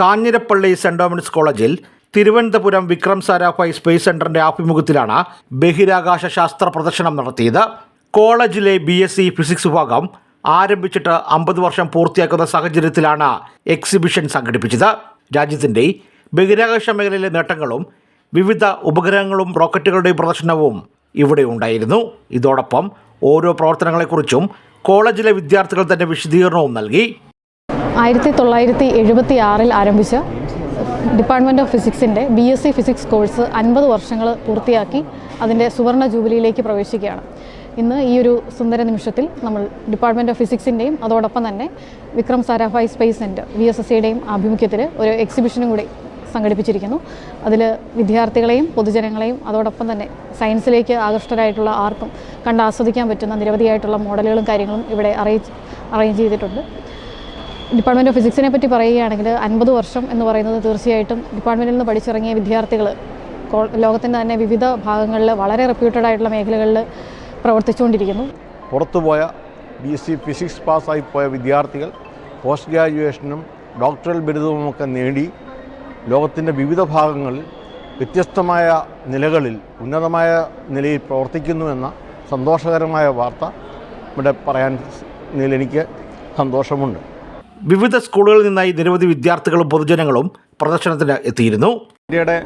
Kanjirappally saint Dominic's കോളേജിൽ Thiruvananthapuram Vikram Sarabhai space സെന്ററിന്റെ ആഭിമുഖ്യത്തിലാണ് ബഹിരാകാശ ശാസ്ത്ര പ്രദർശനം നടത്തിയത്. കോളേജിലെ ബി എസ് സി ഫിസിക്സ് വിഭാഗം ആരംഭിച്ചിട്ട് അമ്പത് വർഷം പൂർത്തിയാക്കുന്ന സാഹചര്യത്തിലാണ് എക്സിബിഷൻ സംഘടിപ്പിച്ചത്. രാജ്യത്തിന്റെ ബഹിരാകാശ മേഖലയിലെ നേട്ടങ്ങളും വിവിധ ഉപഗ്രഹങ്ങളും റോക്കറ്റുകളുടെയും പ്രദർശനവും ഇവിടെ ഉണ്ടായിരുന്നു. ഇതോടൊപ്പം ഓരോ പ്രവർത്തനങ്ങളെക്കുറിച്ചും കോളേജിലെ വിദ്യാർത്ഥികൾ തന്നെ വിശദീകരണവും നൽകി. ആയിരത്തി തൊള്ളായിരത്തി എഴുപത്തി ആറിൽ ആരംഭിച്ച department of ഫിസിക്സിന്റെ B S C physics course അൻപത് വർഷങ്ങൾ പൂർത്തിയാക്കി അതിന്റെ സുവർണ ജൂബിലിയിലേക്ക് പ്രവേശിക്കുകയാണ്. ഇന്ന് ഈ ഒരു സുന്ദര നിമിഷത്തിൽ നമ്മൾ ഡിപ്പാർട്ട്മെന്റ് ഓഫ് ഫിസിക്സിന്റെയും അതോടൊപ്പം തന്നെ Vikram Sarabhai space centre V S S സിയുടെയും ആഭിമുഖ്യത്തിൽ ഒരു എക്സിബിഷനും കൂടി സംഘടിപ്പിച്ചിരിക്കുന്നു. അതിൽ വിദ്യാർത്ഥികളെയും പൊതുജനങ്ങളെയും അതോടൊപ്പം തന്നെ സയൻസിലേക്ക് ആകൃഷ്ടരായിട്ടുള്ള ആർക്കും കണ്ട് ആസ്വദിക്കാൻ പറ്റുന്ന നിരവധിയായിട്ടുള്ള മോഡലുകളും കാര്യങ്ങളും ഇവിടെ അറേഞ്ച് ചെയ്തിട്ടുണ്ട്. ഡിപ്പാർട്ട്മെന്റ് ഓഫ് ഫിസിക്സിനെ പറ്റി പറയുകയാണെങ്കിൽ അൻപത് വർഷം എന്ന് പറയുന്നത് തീർച്ചയായിട്ടും ഡിപ്പാർട്ട്മെന്റിൽ നിന്ന് പഠിച്ചിറങ്ങിയ വിദ്യാർത്ഥികൾ ലോകത്തിന്റെ തന്നെ വിവിധ ഭാഗങ്ങളിൽ വളരെ റെപ്യൂട്ടഡ് ആയിട്ടുള്ള മേഖലകളിൽ പ്രവർത്തിച്ചുകൊണ്ടിരിക്കുന്നു. പുറത്തുപോയ ബി എസ് സി ഫിസിക്സ് പാസ്സായി പോയ വിദ്യാർത്ഥികൾ പോസ്റ്റ് ഗ്രാജുവേഷനും ഡോക്ടറൽ ബിരുദവും ഒക്കെ നേടി ലോകത്തിന്റെ വിവിധ ഭാഗങ്ങളിൽ വ്യത്യസ്തമായ നിലകളിൽ ഉന്നതമായ നിലയിൽ പ്രവർത്തിക്കുന്നു എന്ന സന്തോഷകരമായ വാർത്ത ഇവിടെ പറയാൻ എനിക്ക് സന്തോഷമുണ്ട്. വിവിധ സ്കൂളുകളിൽ നിന്നായി നിരവധി വിദ്യാർത്ഥികളും പൊതുജനങ്ങളും പ്രദർശനത്തിന് എത്തിയിരുന്നു. ഇന്ത്യയുടെ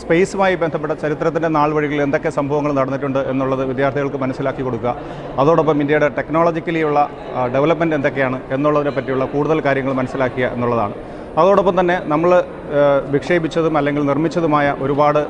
സ്പേസുമായി ബന്ധപ്പെട്ട ചരിത്രത്തിന്റെ നാൾ വഴികളിൽ എന്തൊക്കെ സംഭവങ്ങൾ നടന്നിട്ടുണ്ട് എന്നുള്ളത് വിദ്യാർത്ഥികൾക്ക് മനസ്സിലാക്കി കൊടുക്കുക. അതോടൊപ്പം ഇന്ത്യയുടെ ടെക്നോളജിക്കലിയുള്ള ഡെവലപ്മെന്റ് എന്തൊക്കെയാണ് എന്നുള്ളതിനെ പറ്റിയുള്ള കൂടുതൽ കാര്യങ്ങൾ മനസ്സിലാക്കുക എന്നുള്ളതാണ്. അതോടൊപ്പം തന്നെ നമ്മൾ വിക്ഷേപിച്ചതും അല്ലെങ്കിൽ നിർമ്മിച്ചതുമായ ഒരുപാട്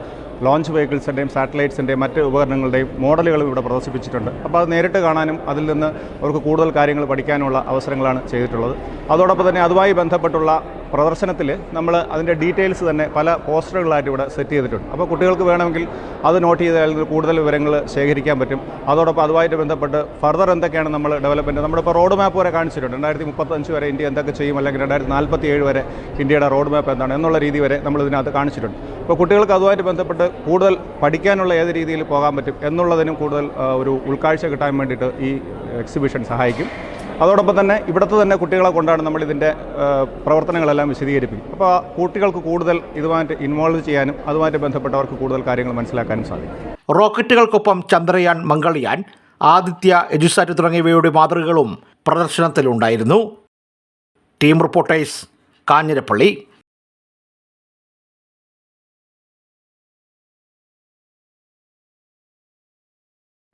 ലോഞ്ച് വെഹിക്കിൾസിന്റെയും സാറ്റലൈറ്റ്സിന്റെയും മറ്റ് ഉപകരണങ്ങളുടെയും മോഡലുകളും ഇവിടെ പ്രദർശിപ്പിച്ചിട്ടുണ്ട്. അപ്പോൾ അത് നേരിട്ട് കാണാനും അതിൽ നിന്ന് അവർക്ക് കൂടുതൽ കാര്യങ്ങൾ പഠിക്കാനുള്ള അവസരങ്ങളാണ് ചെയ്തിട്ടുള്ളത്. അതോടൊപ്പം തന്നെ അതുമായി ബന്ധപ്പെട്ടുള്ള പ്രദർശനത്തിൽ നമ്മൾ അതിന്റെ ഡീറ്റെയിൽസ് തന്നെ പല പോസ്റ്ററുകളായിട്ട് ഇവിടെ സെറ്റ് ചെയ്തിട്ടുണ്ട്. അപ്പോൾ കുട്ടികൾക്ക് വേണമെങ്കിൽ അത് നോട്ട് ചെയ്താൽ കൂടുതൽ വിവരങ്ങൾ ശേഖരിക്കാൻ പറ്റും. അതോടൊപ്പം അതുമായിട്ട് ബന്ധപ്പെട്ട് ഫർദർ എന്തൊക്കെയാണ് നമ്മൾ ഡെവലപ്മെന്റ് നമ്മളിപ്പോൾ റോഡ് മാപ്പ് വരെ കാണിച്ചിട്ടുണ്ട്. രണ്ടായിരത്തി മുപ്പത്തഞ്ച് വരെ ഇന്ത്യ എന്തൊക്കെ ചെയ്യും? അല്ലെങ്കിൽ രണ്ടായിരത്തി നാൽപ്പത്തി ഏഴ് വരെ ഇന്ത്യയുടെ റോഡ് മാപ്പ് എന്താണ് എന്നുള്ള രീതി വരെ നമ്മൾ ഇതിനകത്ത് കാണിച്ചിട്ടുണ്ട്. അപ്പോൾ കുട്ടികൾക്ക് അതുമായിട്ട് ബന്ധപ്പെട്ട് കൂടുതൽ പഠിക്കാനുള്ള ഏത് രീതിയിൽ പോകാൻ പറ്റും എന്നുള്ളതിനും കൂടുതൽ ഒരു ഉൾക്കാഴ്ച കിട്ടാൻ വേണ്ടിയിട്ട് ഈ എക്സിബിഷൻ സഹായിക്കും. അതോടൊപ്പം തന്നെ ഇവിടുത്തെ തന്നെ കുട്ടികളെ കൊണ്ടാണ് നമ്മൾ ഇതിന്റെ പ്രവർത്തനങ്ങളെല്ലാം വിശദീകരിപ്പിക്കും അപ്പോൾ കുട്ടികൾക്ക് കൂടുതൽ ഇതുമായിട്ട് ഇൻവോൾവ് ചെയ്യാനും അതുമായിട്ട് ബന്ധപ്പെട്ടവർക്ക് കൂടുതൽ കാര്യങ്ങൾ മനസ്സിലാക്കാനും സാധിക്കും. റോക്കറ്റുകൾക്കൊപ്പം ചന്ദ്രയാൻ മംഗൾയാൻ ആദിത്യ എജുസാറ്റ് തുടങ്ങിയവയുടെ മാതൃകകളും പ്രദർശനത്തിലുണ്ടായിരുന്നു. Team reporters Kanjirappally.